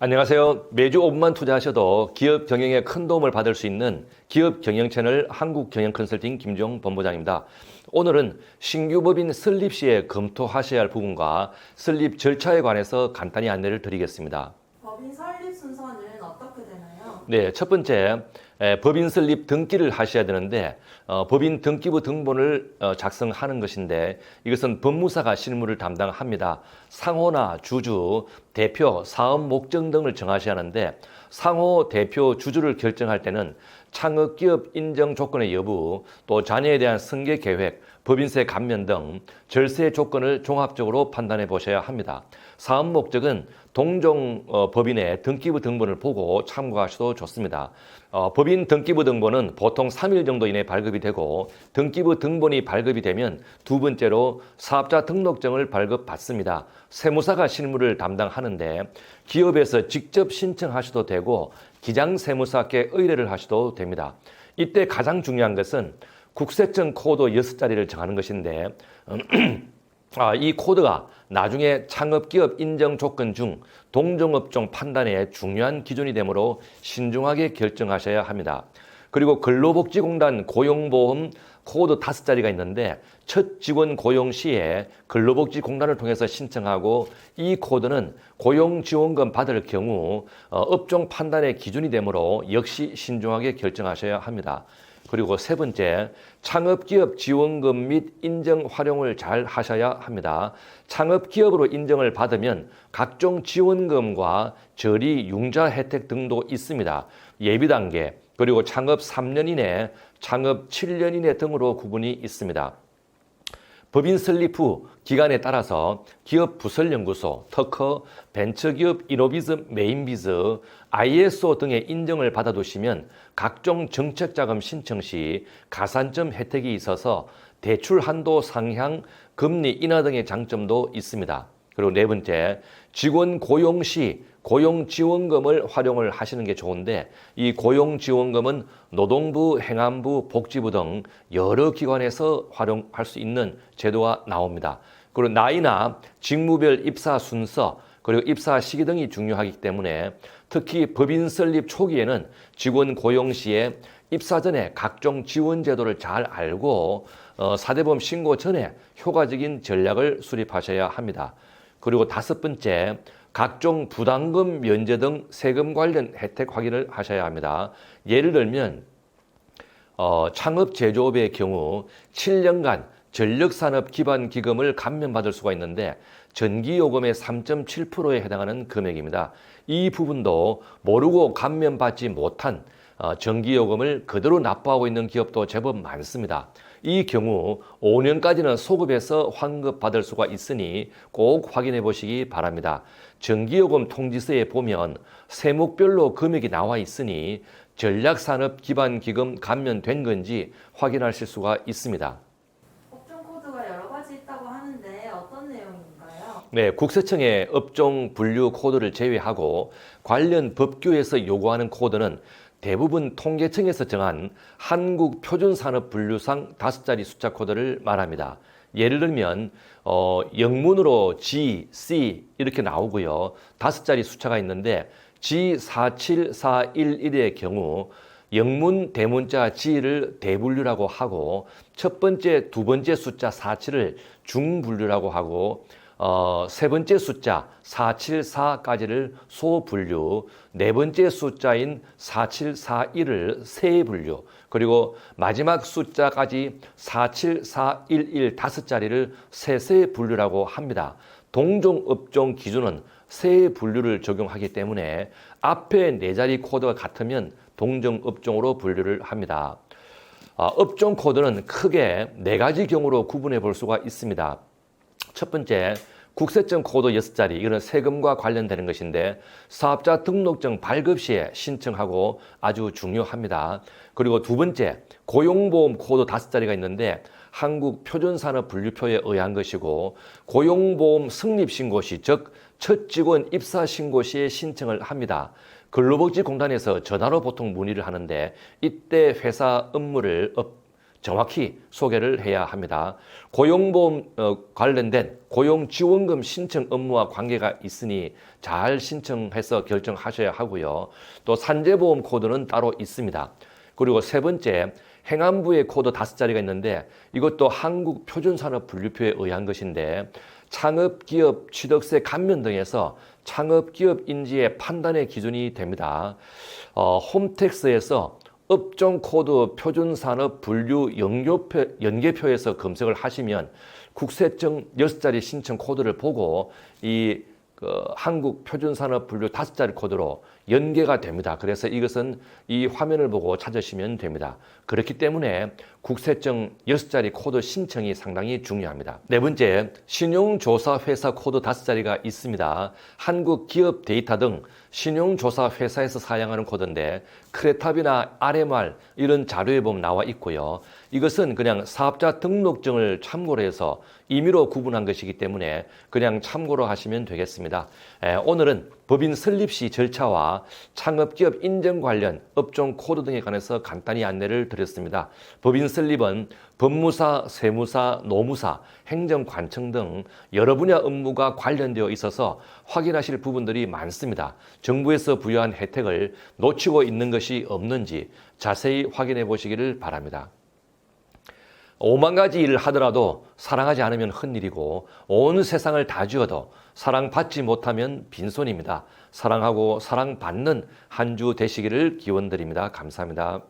안녕하세요. 매주 5분만 투자하셔도 기업 경영에 큰 도움을 받을 수 있는 기업 경영 채널 한국 경영 컨설팅 김종 본부장입니다. 오늘은 신규 법인 설립 시에 검토하셔야 할 부분과 설립 절차에 관해서 간단히 안내를 드리겠습니다. 법인 설립 순서는 어떻게 되나요? 네, 첫 번째 에, 법인 설립 등기를 하셔야 되는데 어, 법인 등기부 등본을 어, 작성하는 것인데 이것은 법무사가 실무를 담당합니다. 상호나 주주, 대표, 사업 목적 등을 정하셔야 하는데 상호, 대표, 주주를 결정할 때는 창업 기업 인정 조건의 여부, 또 자녀에 대한 승계 계획, 법인세 감면 등 절세 조건을 종합적으로 판단해 보셔야 합니다. 사업 목적은 동종 어, 법인의 등기부 등본을 보고 참고하셔도 좋습니다. 어, 법인 등기부 등본은 보통 3일 정도 이내 발급이 되고 등기부 등본이 발급이 되면 두 번째로 사업자 등록증을 발급받습니다. 세무사가 실무를 담당하는데 기업에서 직접 신청하셔도 되고 기장 세무사께 의뢰를 하셔도 됩니다. 이때 가장 중요한 것은 국세청 코드 6자리를 정하는 것인데 아, 이 코드가 나중에 창업기업 인정 조건 중 동종업종 판단에 중요한 기준이 되므로 신중하게 결정하셔야 합니다. 그리고 근로복지공단 고용보험 코드 다섯 자리가 있는데 첫 직원 고용 시에 근로복지공단을 통해서 신청하고 이 코드는 고용지원금 받을 경우 어, 업종 판단의 기준이 되므로 역시 신중하게 결정하셔야 합니다. 그리고 세 번째, 창업기업 지원금 및 인정 활용을 잘 하셔야 합니다. 창업기업으로 인정을 받으면 각종 지원금과 저리 융자 혜택 등도 있습니다. 예비 단계, 그리고 창업 3년 이내, 창업 7년 이내 등으로 구분이 있습니다. 법인 설립 후 기간에 따라서 기업 부설 연구소, 특허, 벤처기업 이노비즈, 메인비즈, ISO 등의 인정을 받아두시면 각종 정책 자금 신청 시 가산점 혜택이 있어서 대출 한도 상향, 금리 인하 등의 장점도 있습니다. 그리고 네 번째, 직원 고용 시 고용지원금을 활용을 하시는 게 좋은데 이 고용지원금은 노동부, 행안부, 복지부 등 여러 기관에서 활용할 수 있는 제도가 나옵니다. 그리고 나이나 직무별 입사 순서 그리고 입사 시기 등이 중요하기 때문에 특히 법인 설립 초기에는 직원 고용 시에 입사 전에 각종 지원 제도를 잘 알고 어, 사대보험 신고 전에 효과적인 전략을 수립하셔야 합니다. 그리고 다섯 번째, 각종 부담금 면제 등 세금 관련 혜택 확인을 하셔야 합니다. 예를 들면 어, 창업 제조업의 경우 7년간 전력산업 기반 기금을 감면받을 수가 있는데 전기요금의 3.7%에 해당하는 금액입니다. 이 부분도 모르고 감면받지 못한 어, 전기요금을 그대로 납부하고 있는 기업도 제법 많습니다. 이 경우 5년까지는 소급해서 환급 받을 수가 있으니 꼭 확인해 보시기 바랍니다. 전기요금 통지서에 보면 세목별로 금액이 나와 있으니 전략산업 기반 기금 감면된 건지 확인하실 수가 있습니다. 업종 코드가 여러 가지 있다고 하는데 어떤 내용인가요? 네, 국세청의 업종 분류 코드를 제외하고 관련 법규에서 요구하는 코드는 대부분 통계청에서 정한 한국 표준산업 분류상 다섯 자리 숫자 코드를 말합니다. 예를 들면 어, 영문으로 G, C 이렇게 나오고요. 다섯 자리 숫자가 있는데 G47411의 경우 영문 대문자 G를 대분류라고 하고 첫 번째, 두 번째 숫자 47을 중분류라고 하고 어, 세 번째 숫자 474까지를 소분류, 네 번째 숫자인 4741을 세분류, 그리고 마지막 숫자까지 47411 다섯 자리를 세세 분류라고 합니다. 동종 업종 기준은 세 분류를 적용하기 때문에 앞에 네 자리 코드가 같으면 동종 업종으로 분류를 합니다. 아, 업종 코드는 크게 네 가지 경우로 구분해 볼 수가 있습니다. 첫 번째, 국세청 코드 6자리, 이거는 세금과 관련되는 것인데 사업자 등록증 발급 시에 신청하고 아주 중요합니다. 그리고 두 번째, 고용보험 코드 5자리가 있는데 한국 표준산업 분류표에 의한 것이고 고용보험 성립신고 시, 즉 첫 직원 입사 신고 시에 신청을 합니다. 근로복지공단에서 전화로 보통 문의를 하는데 이때 회사 업무를 업, 정확히 소개를 해야 합니다. 고용보험 어, 관련된 고용지원금 신청 업무와 관계가 있으니 잘 신청해서 결정하셔야 하고요. 또 산재보험 코드는 따로 있습니다. 그리고 세 번째 행안부의 코드 다섯 자리가 있는데 이것도 한국 표준산업 분류표에 의한 것인데 창업기업 취득세 감면 등에서 창업기업 인지의 판단의 기준이 됩니다. 어, 홈택스에서 업종 코드 표준 산업 분류 연계표, 연계표에서 검색을 하시면 국세청 여섯 자리 신청 코드를 보고 이 그 한국 표준 산업 분류 다섯 자리 코드로 연계가 됩니다. 그래서 이것은 이 화면을 보고 찾으시면 됩니다. 그렇기 때문에 국세청 여섯 자리 코드 신청이 상당히 중요합니다. 네 번째, 신용조사 회사 코드 다섯 자리가 있습니다. 한국 기업 데이터 등 신용조사 회사에서 사용하는 코드인데 크레탑이나 RMR 이런 자료에 보면 나와 있고요. 이것은 그냥 사업자 등록증을 참고로 해서 임의로 구분한 것이기 때문에 그냥 참고로 하시면 되겠습니다. 에, 오늘은 법인 설립 시 절차와 창업기업 인정 관련 업종 코드 등에 관해서 간단히 안내를 드렸습니다. 법인 설립은 법무사, 세무사, 노무사, 행정관청 등 여러 분야 업무가 관련되어 있어서 확인하실 부분들이 많습니다. 정부에서 부여한 혜택을 놓치고 있는 것이 없는지 자세히 확인해 보시기를 바랍니다. 오만 가지 일을 하더라도 사랑하지 않으면 헛일이고 온 세상을 다 주어도 사랑받지 못하면 빈손입니다. 사랑하고 사랑받는 한 주 되시기를 기원드립니다. 감사합니다.